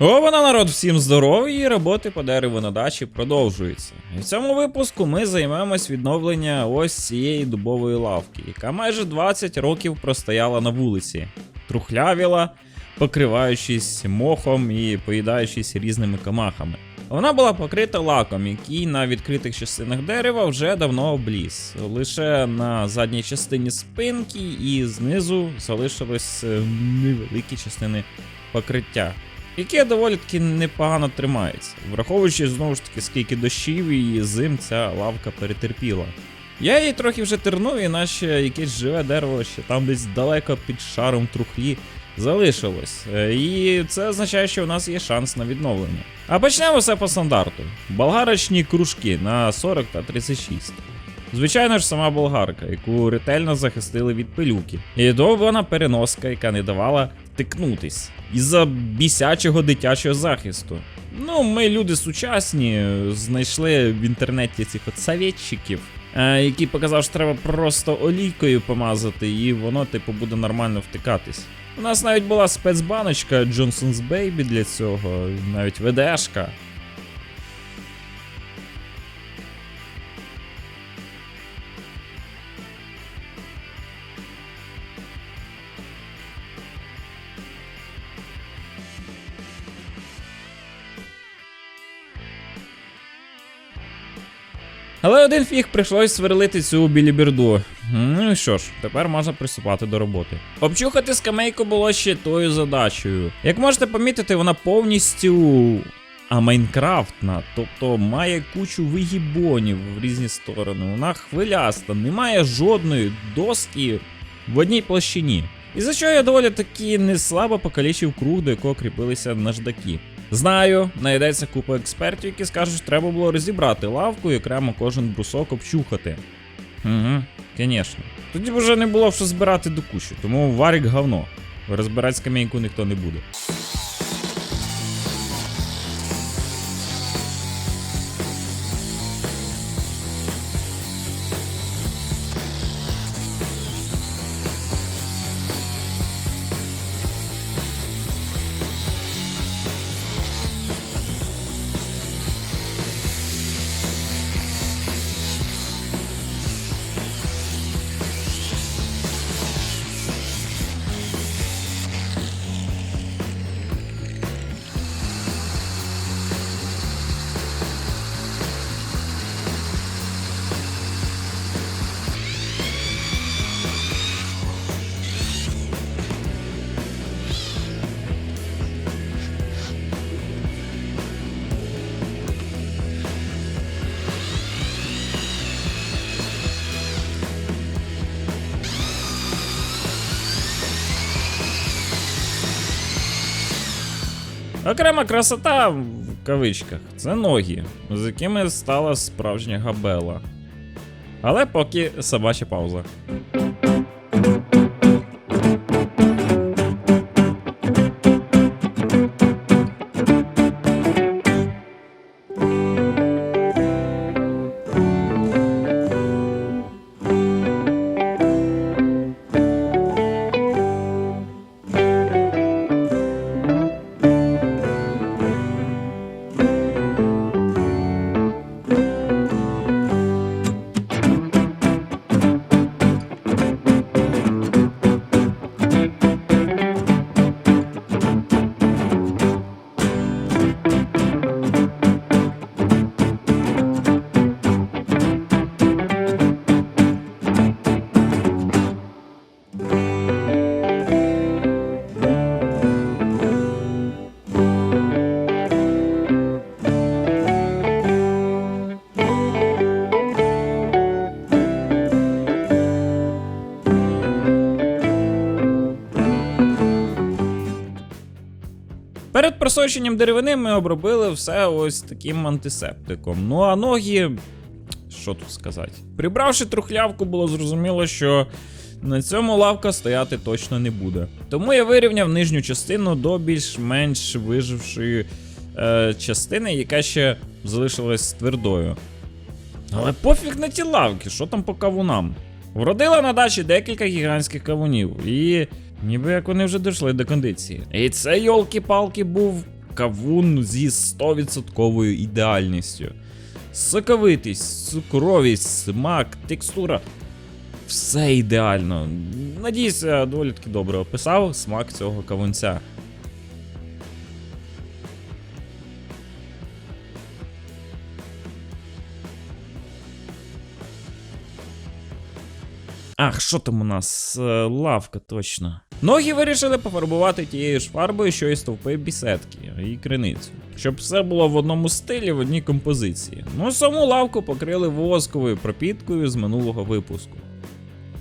О, вона народ, всім здоров'я і роботи по дереву на дачі продовжуються. І в цьому випуску ми займемось відновлення ось цієї дубової лавки, яка майже 20 років простояла на вулиці, трухлявіла, покриваючись мохом і поїдаючись різними камахами. Вона була покрита лаком, який на відкритих частинах дерева вже давно обліз. Лише на задній частині спинки і знизу залишились е, невеликі частини покриття яке доволі таки непогано тримається, враховуючи знову ж таки, скільки дощів і зим ця лавка перетерпіла. Я її трохи вже тернув, і наче якесь живе дерево ще там десь далеко під шаром трухлі залишилось. Е, І це означає, що у нас є шанс на відновлення. А почнемо все по стандарту: болгарочні кружки на 40 та 36. Звичайно ж, сама болгарка, яку ретельно захистили від пилюки. І довбана переноска, яка не давала втикнутись. Із-за бісячого дитячого захисту. Ну, ми люди сучасні, знайшли в інтернеті цих от советчиків, е, які показав, що треба просто олійкою помазати, і воно, типу, буде нормально втикатись. У нас навіть була спецбаночка Johnson's Baby для цього, навіть ВДшка. Але один фіг прийшлось сверлити цю біліберду. Ну і що ж, тепер можна приступати до роботи. Обчухати скамейку було ще тою задачею. Як можете помітити, вона повністю. А Майнкрафтна, тобто має кучу вигібонів в різні сторони. Вона хвиляста, немає жодної доски в одній площині. І за що я доволі таки не слабо покалічив круг, до якого кріпилися наждаки. Знаю, знайдеться купа експертів, які скажуть, що треба було розібрати лавку і окремо кожен брусок обчухати. Угу, звісно. Тоді б вже не було що збирати до кущу, тому варік говно. Розбирати скамейку ніхто не буде. Окрема красота в кавичках це ноги, з якими стала справжня габела. Але поки собача пауза. Перед просоченням деревини ми обробили все ось таким антисептиком. Ну а ноги. Що тут сказати? Прибравши трухлявку, було зрозуміло, що на цьому лавка стояти точно не буде. Тому я вирівняв нижню частину до більш-менш вижившої е, частини, яка ще залишилась твердою. Але пофіг на ті лавки, що там по кавунам? Вродила на дачі декілька гігантських кавунів, і ніби як вони вже дійшли до кондиції. І це, йолки-палки, був кавун зі 100% ідеальністю. Соковитість, цукровість, смак, текстура. Все ідеально. Надіюсь, я доволі таки добре описав смак цього кавунця. Ах, що там у нас? Е, Лавка, точно. Ноги вирішили пофарбувати тією ж фарбою, що і стовпи бісетки і криницю. Щоб все було в одному стилі, в одній композиції. Ну, саму лавку покрили восковою пропіткою з минулого випуску.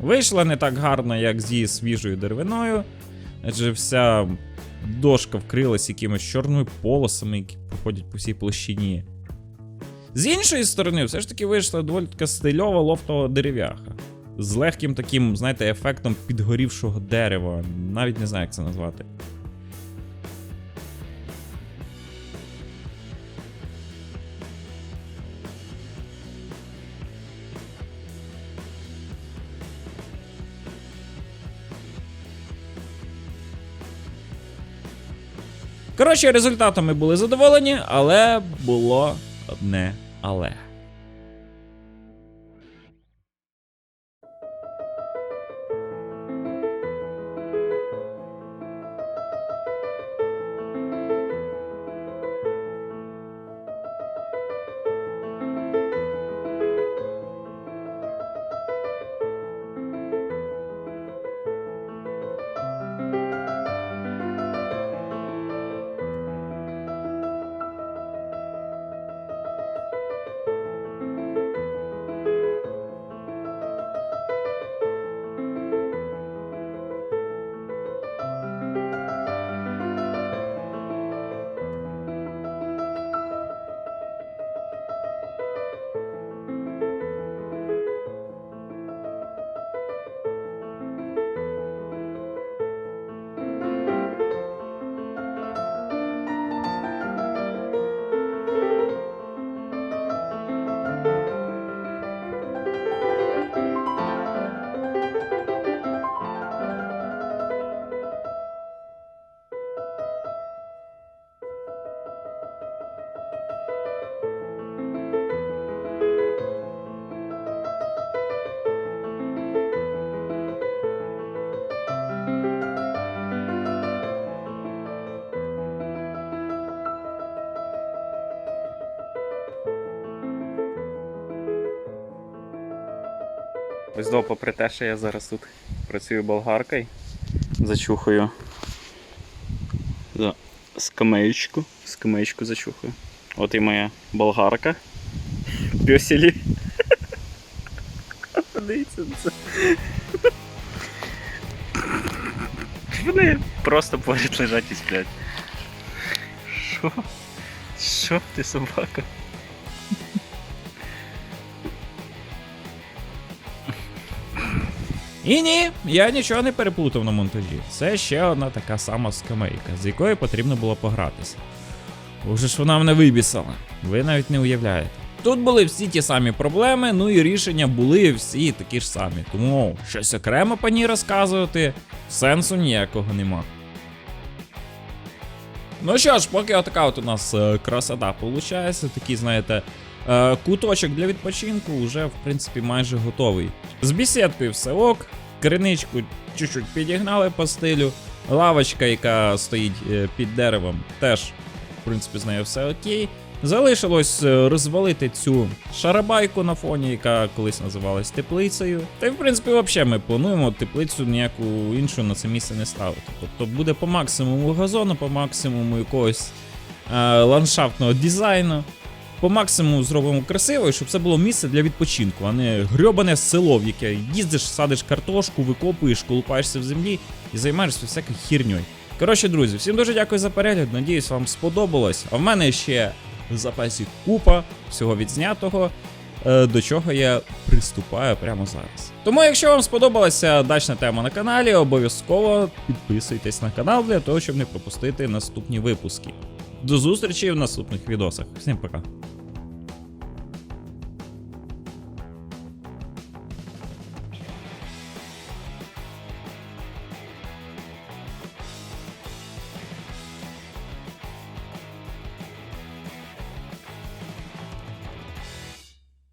Вийшла не так гарно, як зі свіжою деревиною, адже вся дошка вкрилась якимись чорними полосами, які проходять по всій площині. З іншої сторони, все ж таки вийшла доволі така стильова лофтова дерев'яха. З легким таким, знаєте, ефектом підгорівшого дерева. Навіть не знаю, як це назвати. Коротше, результатами були задоволені, але було одне але. Ось попри те, що я зараз тут працюю болгаркою, зачухаю за скамеєчку, скамеєчку зачухаю. От і моя болгарка. Пьоселі. Подивіться на це. Вони просто поряд лежать і сплять. Що? Що ти собака? І ні, я нічого не переплутав на монтажі. Це ще одна така сама скамейка, з якою потрібно було погратися. Уже ж вона мене вибісила. Ви навіть не уявляєте. Тут були всі ті самі проблеми, ну і рішення були всі такі ж самі. Тому щось окремо по ній розказувати сенсу ніякого нема. Ну що ж, поки отака от у нас е, красота виходить, такий, знаєте, куточок для відпочинку вже в принципі майже готовий. З бісідкою все ок, криничку чуть-чуть підігнали по стилю, лавочка, яка стоїть е, під деревом, теж, в принципі, з нею все окей. Залишилось е, розвалити цю шарабайку на фоні, яка колись називалась теплицею. Та й в принципі, взагалі ми плануємо теплицю ніяку іншу на це місце не ставити. Тобто буде по максимуму газону, по максимуму якогось е, ландшафтного дизайну. По максимуму зробимо красиво, щоб це було місце для відпочинку, а не грьобане село, в яке їздиш, садиш картошку, викопуєш, колупаєшся в землі і займаєшся всякою хірньою. Коротше, друзі, всім дуже дякую за перегляд. Надіюсь, вам сподобалось. А в мене ще в запасі купа всього відзнятого, е, до чого я приступаю прямо зараз. Тому, якщо вам сподобалася дачна тема на каналі, обов'язково підписуйтесь на канал для того, щоб не пропустити наступні випуски. До зустрічі в наступних відосах. Всім пока.